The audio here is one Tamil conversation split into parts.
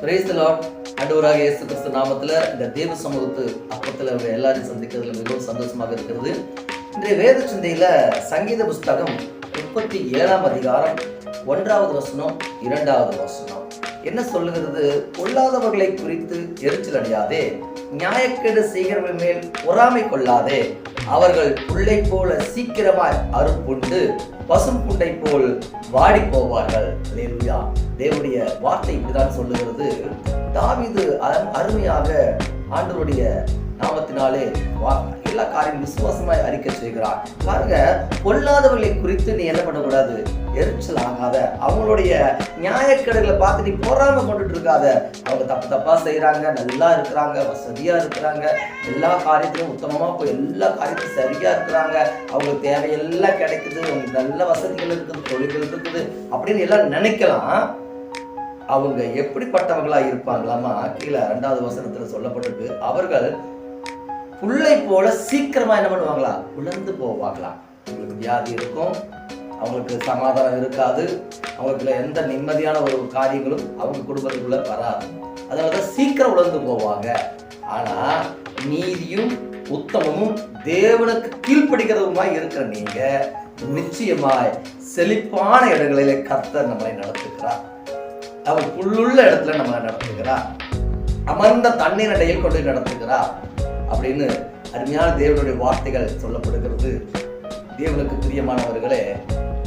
பிரைஸ்தலாட் அண்டவராக இயேசு கிறிஸ்து நாமத்தில் இந்த தேவ சமூகத்து அப்பத்தில் அவங்க எல்லாரையும் சந்திக்கிறதுல மிகவும் சந்தோஷமாக இருக்கிறது. இன்றைய வேத சிந்தையில் சங்கீத புஸ்தகம் முப்பத்தி ஏழாம் அதிகாரம் ஒன்றாவது வசனம் இரண்டாவது வசனம். என்ன சொல்லுகிறது? கொள்ளாதவர்களை குறித்து எரிச்சல் அடையாதே நியாயக்கேடு செய்கிறவர்கள் மேல் பொறாமை கொள்ளாதே. அவர்கள் புள்ளை போல சீக்கிரமாய் அறுப்புண்டு பசும் புண்டை போல் வாடி போவார்கள். அல்லேலூயா தேவனுடைய வார்த்தை இப்படிதான் சொல்லுகிறது. தாவிது அரு- அருமையாக ஆண்டவருடைய நாமத்தினாலே வா- எல்லா காரியம் விசுவாசமாய் அறிக்கை செய்கிறார். பாருங்க பொல்லாதவர்களை குறித்து நீ என்ன பண்ணக்கூடாது? எரிச்சல் ஆகாத அவங்களுடைய நியாயக்கடைகளை பார்த்து நீ பொறாம கொண்டுட்டு இருக்காத. அவங்க தப்பு தப்பா செய்யறாங்க நல்லா இருக்கிறாங்க வசதியா இருக்கிறாங்க எல்லா காரியத்திலும் உத்தமமா போய் எல்லா காரியத்திலும் சரியா இருக்கிறாங்க. அவங்களுக்கு தேவையெல்லாம் கிடைக்குது அவங்களுக்கு நல்ல வசதிகள் இருக்குது தொழில்கள் இருக்குது அப்படின்னு எல்லாம் நினைக்கலாம். அவங்க எப்படிப்பட்டவங்களா இருப்பாங்களாமா? கீழே ரெண்டாவது வசனத்துல சொல்லப்பட்டிருக்கு. அவர்கள் புள்ளை போல சீக்கிரமா என்ன பண்ணுவாங்களா? உலர்ந்து போவாங்களா? அவங்களுக்கு வியாதி இருக்கும். அவங்களுக்கு சமாதானம் இருக்காது. அவங்களுக்கு எந்த நிம்மதியான ஒரு காரியங்களும் அவங்க குடும்பத்துக்குள்ள வராது. அதனாலதான் சீக்கிரம் உலர்ந்து போவாங்க. ஆனா நீதியும் உத்தமமும் தேவனுக்கு கீழ்ப்படுகிறதுமாய் இருக்கிற நீங்க நிச்சயமாய் செழிப்பான இடங்களிலே கர்த்தர் நம்மளை நடத்துகிறார். அவர் புல்லுள்ள இடத்துல நம்மளை நடத்துகிறார். அமர்ந்த தண்ணீர் இடையில் கொண்டு போய் நடத்துகிறார். அப்படின்னு அருமையான தேவனுடைய வார்த்தைகள் சொல்லப்படுகிறது. தேவனுக்கு பிரியமானவர்களே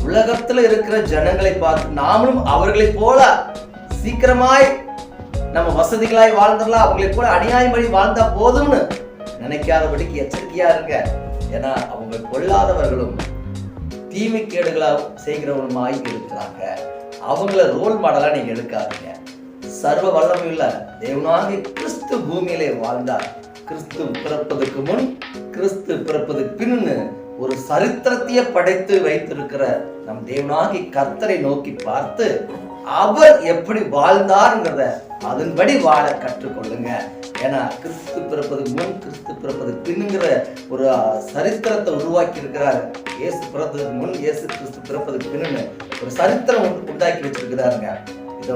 உலகத்துல இருக்கிற ஜனங்களை பார்த்து நாமளும் அவர்களை போல சீக்கிரமாய் நம்ம வசதிகளாய் வாழ்ந்துடலாம் அவங்களைப் போல அநியாயம் வழி வாழ்ந்தா போதும்னு நினைக்காதபடிக்கு எச்சரிக்கையா இருங்க. ஏன்னா அவங்க கொள்ளாதவர்களும் தீமைக்கேடுகளா செய்கிறவங்களுமாய் இருக்கிறாங்க. அவங்கள ரோல் மாடலா நீங்க எடுக்காதீங்க. சர்வ வல்லமையுள்ள தேவனாகி கிறிஸ்து பூமியிலே வாழ்ந்தார். கிறிஸ்து பிறப்பதுக்கு முன் கிறிஸ்து பிறப்பதுக்கு பின்னு ஒரு சரித்திரத்தையே படைத்து வைத்திருக்கிற நம் தேவனாகி கர்த்தரை நோக்கி பார்த்து அவர் எப்படி வாழ்ந்தாருங்கிறத அதன்படி வாழ கற்றுக்கொள்ளுங்க. ஏன்னா கிறிஸ்து பிறப்பதுக்கு முன் கிறிஸ்து பிறப்பதுக்கு பின்னுங்கிற ஒரு சரித்திரத்தை உருவாக்கி இருக்கிறார் இயேசு பிறப்பதுக்கு முன் இயேசு கிறிஸ்து பிறப்பதுக்கு பின்னு ஒரு சரித்திரம் ஒன்று உண்டாக்கி வச்சிருக்கிறாருங்க. இதை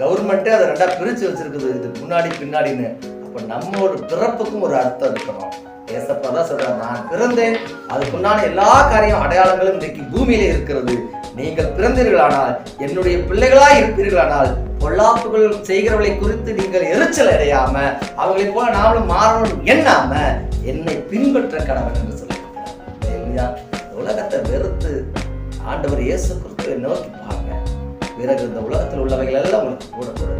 கவர்மெண்ட்டே அதை ரெண்டா பிரிச்சு வச்சிருக்குது. இதுக்கு முன்னாடி பின்னாடின்னு இப்போ நம்மளோட பிறப்புக்கும் ஒரு அர்த்தம் இருக்கணும். ஏசப்பா தான் சொல்றாரு நான் பிறந்தேன் அதுக்குண்டான எல்லா காரியம் அடையாளங்களும் இன்றைக்கு பூமியில இருக்கிறது. நீங்கள் பிறந்தீர்களானால் என்னுடைய பிள்ளைகளாக இருப்பீர்களானால் பொல்லாப்புகள் செய்கிறவர்களை குறித்து நீங்கள் எரிச்சல் அடையாம அவங்களைப் போல நாமளும் மாறணும் எண்ணாம என்னை பின்பற்ற கடவுள் என்று சொல்லியிருக்கிறார். உலகத்தை வெறுத்து ஆண்டவர் இயேசு கிறிஸ்துவை நோக்கி பாருங்க பிறகு இந்த உலகத்தில் உள்ளவைகள் எல்லாம் உங்களுக்கு